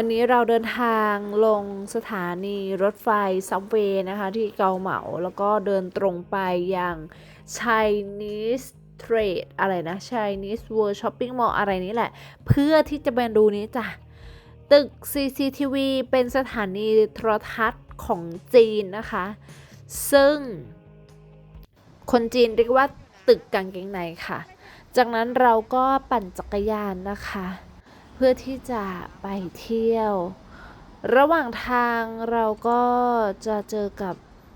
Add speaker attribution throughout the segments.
Speaker 1: วันนี้เราเดินทางลงสถานีรถไฟซับเวย์นะคะ ที่เกาเหมาแล้วก็เดินตรงไปยัง Chinese Trade อะไรนะ Chinese World Shopping Mall อะไรนี้แหละ เพื่อที่จะไปดูนี้จ้ะ ตึก CCTV เป็นสถานีโทรทัศน์ของจีนนะคะ ซึ่ง คนจีนเรียกว่าตึกกางเกงในค่ะ จากนั้นเราก็ปั่นจักรยานนะคะ เพื่อที่จะไปเที่ยว ระหว่างทางเราก็จะเจอกับ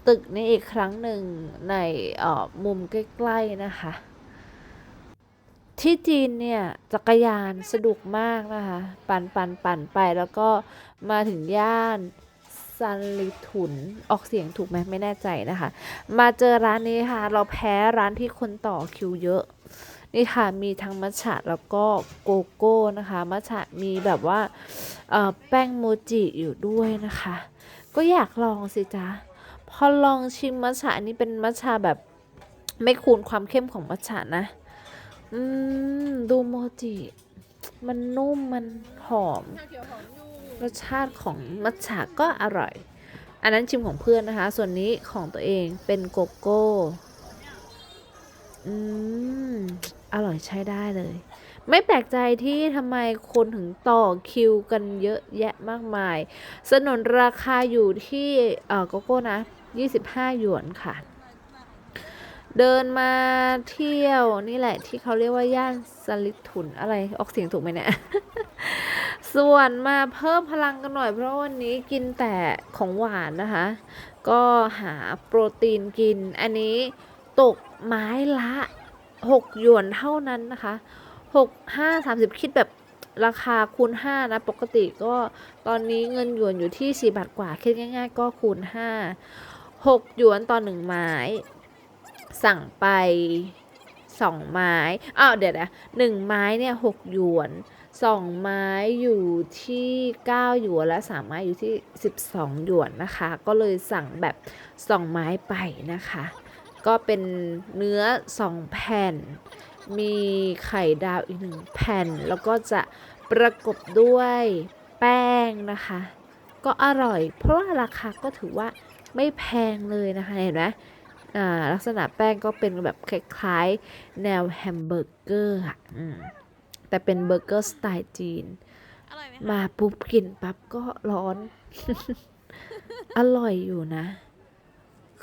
Speaker 1: ตึกนี้อีกครั้งหนึ่งในออมุมใกล้ๆนะคะ ที่จีนเนี่ยจักรยานสะดวกมากนะคะ ปั่นปั่นปั่นไปแล้วก็มาถึงย่านซันลิถุนออกเสียงถูกไหมไม่แน่ใจนะคะ มาเจอร้านนี้ค่ะ เราแพ้ร้านที่คนต่อคิวเยอะ นี่ค่ะมีทั้งมัทฉะแล้วก็โกโก้นะคะ มัทฉะมีแบบว่าแป้งโมจิอยู่ด้วยนะคะ ก็อยากลองสิจ๊ะพอลองชิมมัทฉะอันนี้เป็นมัทฉะแบบไม่คูณความเข้มของมัทฉะนะ อืม ดูโมจิ มันนุ่มมันหอม รสชาติของมัทฉะก็อร่อย อันนั้นชิมของเพื่อนนะคะ ส่วนนี้ของตัวเองเป็นโกโก้ อืม อร่อยใช้ได้เลย ไม่แปลกใจที่ทำไมคนถึงต่อคิวกันเยอะแยะมากมาย สนนราคาอยู่ที่เออโกโก้นะ 25 หยวนค่ะ เดินมาเที่ยวนี่แหละที่เขาเรียกว่าย่านสลิดถุนอะไรออกเสียงถูกไหมเนี่ยส่วนมาเพิ่มพลังกันหน่อยเพราะวันนี้กินแต่ของหวานนะคะ ก็หาโปรตีนกิน อันนี้ตกไม้ละ 6 หยวนเท่านั้นนะคะ6 5 30 คิดแบบราคาคูณ 5 นะ ปกติก็ตอนนี้เงินหยวนอยู่ที่ 4 บาทกว่า คิดง่าย ๆ ก็คูณ 5 6 หยวนต่อ1ไม้ สั่งไป 2 ไม้อ้าวเดี๋ยวนะหนึ่งไม้เนี่ย6หยวน2ไม้อยู่ที่ 9 หยวนและ3ไม้อยู่ที่ 12 หยวนนะคะ ก็เลยสั่งแบบ 2 ไม้ไปนะคะ ก็เป็นเนื้อ 2 แผ่น มีไข่ดาวอีกหนึ่งแผ่น แล้วก็จะประกบด้วยแป้งนะคะ ก็อร่อย เพราะว่าราคาก็ถือว่าไม่แพงเลยนะคะเห็นไหมอ่าลักษณะแป้งก็เป็นแบบคล้ายๆ แนวแฮมเบอร์เกอร์อะอืมแต่เป็นเบอร์เกอร์สไตล์จีน
Speaker 2: อร่อยไหมคะ
Speaker 1: มาปุ๊บกินปั๊บก็ร้อน อร่อยอยู่นะ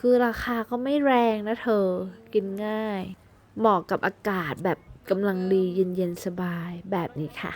Speaker 1: คือราคาก็ไม่แรงนะเธอ กินง่าย เหมาะกับอากาศแบบกำลังดีเย็นๆสบายแบบนี้ค่ะ